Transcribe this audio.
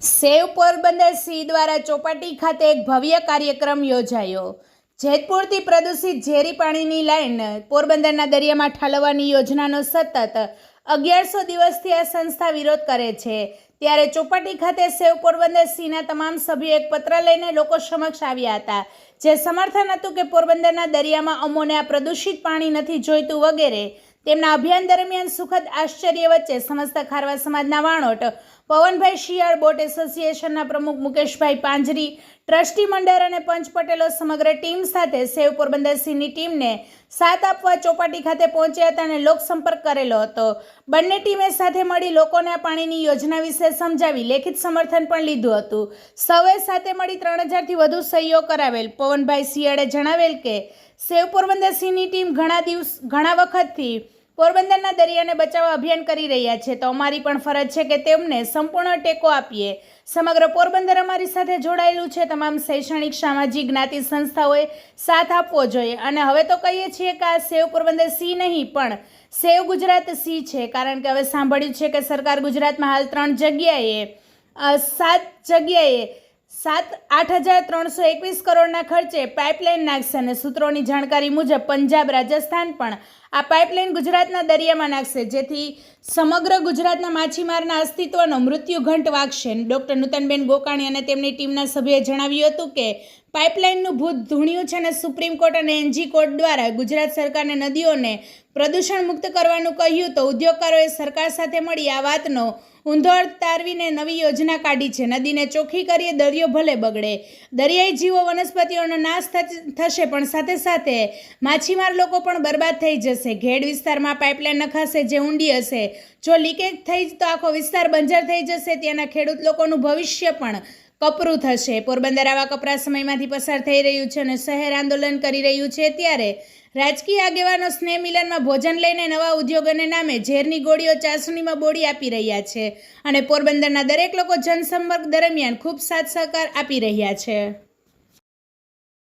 સેવ Porbandar C દ્વારા ચોપાટી ખાતે એક ભવ્ય કાર્યક્રમ યોજાયો. જેતપુરથી પ્રદૂષિત ઝેરી પાણીની લાઈન પોરબંદરના દરિયામાં ઠાલવવાની યોજનાનો સતત અગિયારસો દિવસથી આ સંસ્થા વિરોધ કરે છે. ત્યારે ચોપાટી ખાતે સેવ પોરબંદર સીના તમામ સભ્યો એક પત્ર લઈને લોકો સમક્ષ આવ્યા હતા. જે સમર્થન હતું કે પોરબંદરના દરિયામાં અમોને આ પ્રદૂષિત પાણી નથી જોઈતું વગેરે તેમના અભિયાન દરમિયાન સુખદ આશ્ચર્ય વચ્ચે સમસ્ત ખારવા સમાજના વાણોટ, પવનભાઈ શિયાળ બોટ એસોસિએશનના પ્રમુખ મુકેશભાઈ પાંજરી, ટ્રસ્ટી મંડળ અને પંચ પટેલો સમગ્ર ટીમ સાથે સેવ પોરબંદર સિંહની ટીમને સાથ આપવા ચોપાટી ખાતે પહોંચ્યા હતા અને લોકસંપર્ક કરેલો હતો. બંને ટીમે સાથે મળી લોકોને પાણીની યોજના વિશે સમજાવી લેખિત સમર્થન પણ લીધું હતું. સૌએ સાથે મળી ત્રણ હજારથી વધુ સહીઓ કરાવેલ. પવનભાઈ શિયાળે જણાવેલ કે, સેવ પોરબંદર સિંહની ટીમ ઘણા દિવસ, ઘણા વખતથી પોરબંદરના દરિયાને બચાવવા અભિયાન કરી રહ્યા છે. તો અમારી પણ ફરજ છે કે તેમને સંપૂર્ણ ટેકો આપીએ. સમગ્ર પોરબંદર અમારી સાથે જોડાયેલું છે. તમામ શૈક્ષણિક, સામાજિક, જ્ઞાતિ સંસ્થાઓએ સાથ આપવો જોઈએ. અને હવે તો કહીએ છીએ કે આ સેવ પોરબંદર સી નહીં, પણ સેવ ગુજરાત સી છે. કારણ કે હવે સાંભળ્યું છે કે સરકાર ગુજરાતમાં હાલ ત્રણ જગ્યાએ સાત જગ્યાએ સાત આઠ હજાર ત્રણસો એકવીસ કરોડના ખર્ચે પાઇપલાઇન નાખશે અને સૂત્રોની જાણકારી મુજબ પંજાબ, રાજસ્થાન પણ આ પાઇપલાઇન ગુજરાતના દરિયામાં નાખશે. જેથી સમગ્ર ગુજરાતના માછીમારના અસ્તિત્વનો મૃત્યુ ઘંટ વાગશે. ડૉક્ટર નૂતનબેન ગોકાણી અને તેમની ટીમના સભ્યોએ જણાવ્યું હતું કે પાઇપલાઇનનું ભૂત ધૂણ્યું છે અને સુપ્રીમ કોર્ટ અને એનજી કોર્ટ દ્વારા ગુજરાત સરકારને નદીઓને પ્રદૂષણ મુક્ત કરવાનું કહ્યું તો ઉદ્યોગકારોએ સરકાર સાથે મળી આ વાતનો ઊંધો તારવીને નવી યોજના કાઢી છે. નદીને ચોખ્ખી કરીએ દરિયો ભલે બગડે. દરિયાઈ જીવો વનસ્પતિઓનો નાશ થશે પણ સાથે સાથે માછીમાર લોકો પણ બરબાદ થઈ જશે. ઘેડ વિસ્તારમાં પાઇપલાઇન નખાશે, જે ઊંડી હશે. જો લીકેજ થઈ તો આખો વિસ્તાર બંજર થઈ જશે. ત્યાંના ખેડૂત લોકોનું ભવિષ્ય પણ કપરું થશે. પોરબંદર આવા કપરા સમયમાંથી પસાર થઈ રહ્યું છે અને શહેર આંદોલન કરી રહ્યું છે. ત્યારે રાજકીય આગેવાનો સ્નેહ મિલનમાં ભોજન લઈને નવા ઉદ્યોગોને નામે ઝેરની ગોળીઓ ચાસણીમાં બોડી આપી રહ્યા છે અને પોરબંદરના દરેક લોકો જનસંપર્ક દરમિયાન ખૂબ સાથ સહકાર આપી રહ્યા છે.